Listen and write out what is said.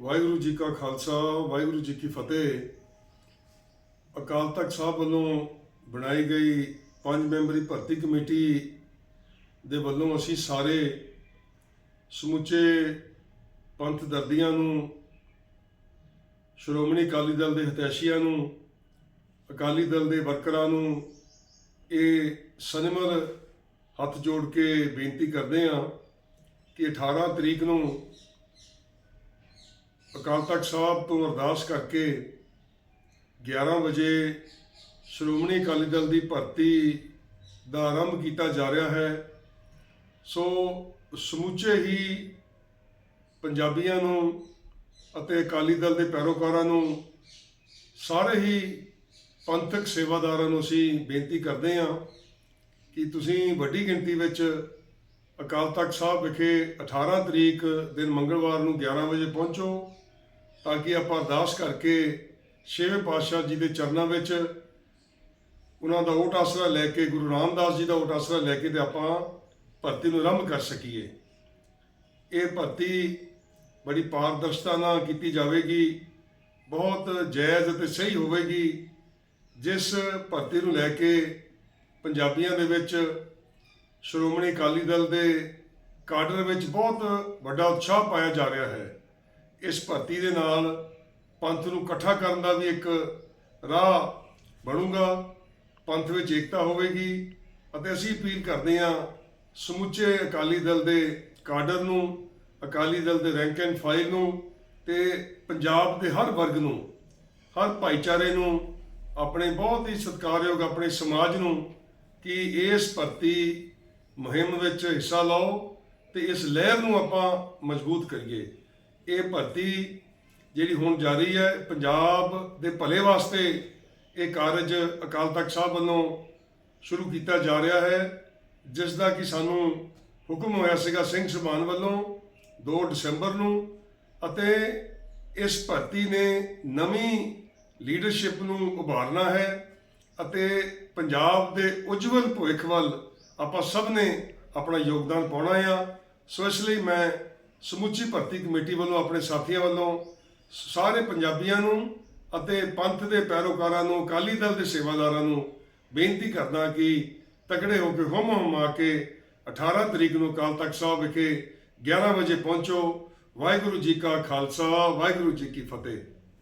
ਵਾਹਿਗੁਰੂ ਜੀ ਕਾ ਖਾਲਸਾ, ਵਾਹਿਗੁਰੂ ਜੀ ਕੀ ਫਤਿਹ। ਅਕਾਲ ਤਖਤ ਸਾਹਿਬ ਵੱਲੋਂ ਬਣਾਈ ਗਈ ਪੰਜ ਮੈਂਬਰੀ ਭਰਤੀ ਕਮੇਟੀ ਦੇ ਵੱਲੋਂ ਅਸੀਂ ਸਾਰੇ ਸਮੁੱਚੇ ਪੰਥ ਦਰਦੀਆਂ ਨੂੰ, ਸ਼੍ਰੋਮਣੀ ਅਕਾਲੀ ਦਲ ਦੇ ਹਿਤੈਸ਼ੀਆਂ ਨੂੰ, ਅਕਾਲੀ ਦਲ ਦੇ ਵਰਕਰਾਂ ਨੂੰ ਇਹ ਸਨਮਰ ਹੱਥ ਜੋੜ ਕੇ ਬੇਨਤੀ ਕਰਦੇ ਹਾਂ ਕਿ 18 ਤਰੀਕ ਨੂੰ ਅਕਾਲ ਤਖਤ ਸਾਹਿਬ ਤੋਂ ਅਰਦਾਸ ਕਰਕੇ 11 ਵਜੇ ਸ਼੍ਰੋਮਣੀ ਅਕਾਲੀ ਦਲ ਦੀ ਭਰਤੀ ਦਾ ਆਰੰਭ ਕੀਤਾ ਜਾ ਰਿਹਾ ਹੈ। ਸੋ ਸਮੁੱਚੇ ਹੀ ਪੰਜਾਬੀਆਂ ਨੂੰ ਅਤੇ ਅਕਾਲੀ ਦਲ ਦੇ ਪੈਰੋਕਾਰਾਂ ਨੂੰ ਸਾਰੇ ਹੀ ਪੰਥਕ ਸੇਵਾਦਾਰਾਂ ਨੂੰ ਅਸੀਂ ਬੇਨਤੀ ਕਰਦੇ ਹਾਂ ਕਿ ਤੁਸੀਂ ਵੱਡੀ ਗਿਣਤੀ ਵਿੱਚ ਅਕਾਲ ਤਖਤ ਸਾਹਿਬ ਵਿਖੇ 18 ਤਰੀਕ ਦਿਨ ਮੰਗਲਵਾਰ ਨੂੰ 11 ਵਜੇ ਪਹੁੰਚੋ। ਤਾਂ ਕਿ ਆਪਾਂ ਅਰਦਾਸ ਕਰਕੇ ਛੇਵੇਂ ਪਾਤਸ਼ਾਹ ਜੀ ਦੇ ਚਰਨਾਂ ਵਿੱਚ ਉਹਨਾਂ ਦਾ ਓਟ ਆਸਰਾ ਲੈ ਕੇ, ਗੁਰੂ ਰਾਮਦਾਸ ਜੀ ਦਾ ਓਟ ਆਸਰਾ ਲੈ ਕੇ ਤੇ ਆਪਾਂ ਭਰਤੀ ਨੂੰ ਆਰੰਭ ਕਰ ਸਕੀਏ। ਇਹ ਭਰਤੀ ਬੜੀ ਪਾਰਦਰਸ਼ਤਾ ਨਾਲ ਕੀਤੀ ਜਾਵੇਗੀ, ਬਹੁਤ ਜਾਇਜ਼ ਅਤੇ ਸਹੀ ਹੋਵੇਗੀ, ਜਿਸ ਭਰਤੀ ਨੂੰ ਲੈ ਕੇ ਪੰਜਾਬੀਆਂ ਦੇ ਵਿੱਚ ਸ਼੍ਰੋਮਣੀ ਅਕਾਲੀ ਦਲ ਦੇ ਕਾਡਰ ਵਿੱਚ ਬਹੁਤ ਵੱਡਾ ਉਤਸ਼ਾਹ ਪਾਇਆ ਜਾ ਰਿਹਾ ਹੈ। ਇਸ ਭਰਤੀ ਦੇ ਨਾਲ ਪੰਥ ਨੂੰ ਇਕੱਠਾ ਕਰਨ ਦਾ ਵੀ ਇੱਕ ਰਾਹ ਬਣੂਗਾ। ਪੰਥ ਵਿੱਚ ਏਕਤਾ ਹੋਵੇਗੀ ਅਤੇ ਅਸੀਂ ਅਪੀਲ ਕਰਦੇ ਹਾਂ ਸਮੁੱਚੇ ਅਕਾਲੀ ਦਲ ਦੇ ਕਾਡਰ ਨੂੰ, ਅਕਾਲੀ ਦਲ ਦੇ ਰੈਂਕ ਐਂਡ ਫਾਈਲ ਨੂੰ ਤੇ ਪੰਜਾਬ ਦੇ ਹਰ ਵਰਗ ਨੂੰ, ਹਰ ਭਾਈਚਾਰੇ ਨੂੰ, ਆਪਣੇ ਬਹੁਤ ਹੀ ਸਤਿਕਾਰਯੋਗ ਆਪਣੇ ਸਮਾਜ ਨੂੰ ਕਿ ਇਸ ਭਰਤੀ ਮੁਹਿੰਮ ਵਿੱਚ ਹਿੱਸਾ ਲਓ ਤੇ ਇਸ ਲਹਿਰ ਨੂੰ ਆਪਾਂ ਮਜ਼ਬੂਤ ਕਰੀਏ। ਇਹ ਭਰਤੀ ਜਿਹੜੀ ਹੁਣ ਜਾਰੀ ਹੈ, ਪੰਜਾਬ ਦੇ ਭਲੇ ਵਾਸਤੇ ਇਹ ਕਾਰਜ ਅਕਾਲ ਤਖਤ ਸਾਹਿਬ ਵੱਲੋਂ ਸ਼ੁਰੂ ਕੀਤਾ ਜਾ ਰਿਹਾ ਹੈ, ਜਿਸ ਦਾ ਕਿ ਸਾਨੂੰ ਹੁਕਮ ਹੋਇਆ ਸੀਗਾ ਸਿੰਘ ਸਭਾਨ ਵੱਲੋਂ 2 ਦਸੰਬਰ ਨੂੰ ਅਤੇ ਇਸ ਭਰਤੀ ਨੇ ਨਵੀਂ ਲੀਡਰਸ਼ਿਪ ਨੂੰ ਉਭਾਰਨਾ ਹੈ ਅਤੇ ਪੰਜਾਬ ਦੇ ਉਜਵਲ ਭਵਿੱਖ ਵੱਲ ਆਪਾਂ ਸਭ ਨੇ ਆਪਣਾ ਯੋਗਦਾਨ ਪਾਉਣਾ ਆ। ਸੋ ਇਸ ਲਈ ਮੈਂ ਸਮੁੱਚੀ ਭਰਤੀ ਕਮੇਟੀ ਵੱਲੋਂ ਆਪਣੇ ਸਾਥੀਆਂ ਵੱਲੋਂ ਸਾਰੇ ਪੰਜਾਬੀਆਂ ਨੂੰ ਅਤੇ ਪੰਥ ਦੇ ਪੈਰੋਕਾਰਾਂ ਨੂੰ, ਅਕਾਲੀ ਦਲ ਦੇ ਸੇਵਾਦਾਰਾਂ ਨੂੰ ਬੇਨਤੀ ਕਰਦਾ ਕਿ ਤਕੜੇ ਹੋ ਕੇ ਹੁਮ ਹੁਮ ਆ ਕੇ 18 ਤਰੀਕ ਨੂੰ ਅਕਾਲ ਤਖਤ ਸਾਹਿਬ ਵਿਖੇ 11 ਵਜੇ ਪਹੁੰਚੋ। ਵਾਹਿਗੁਰੂ ਜੀ ਕਾ ਖਾਲਸਾ, ਵਾਹਿਗੁਰੂ ਜੀ ਕੀ ਫਤਿਹ।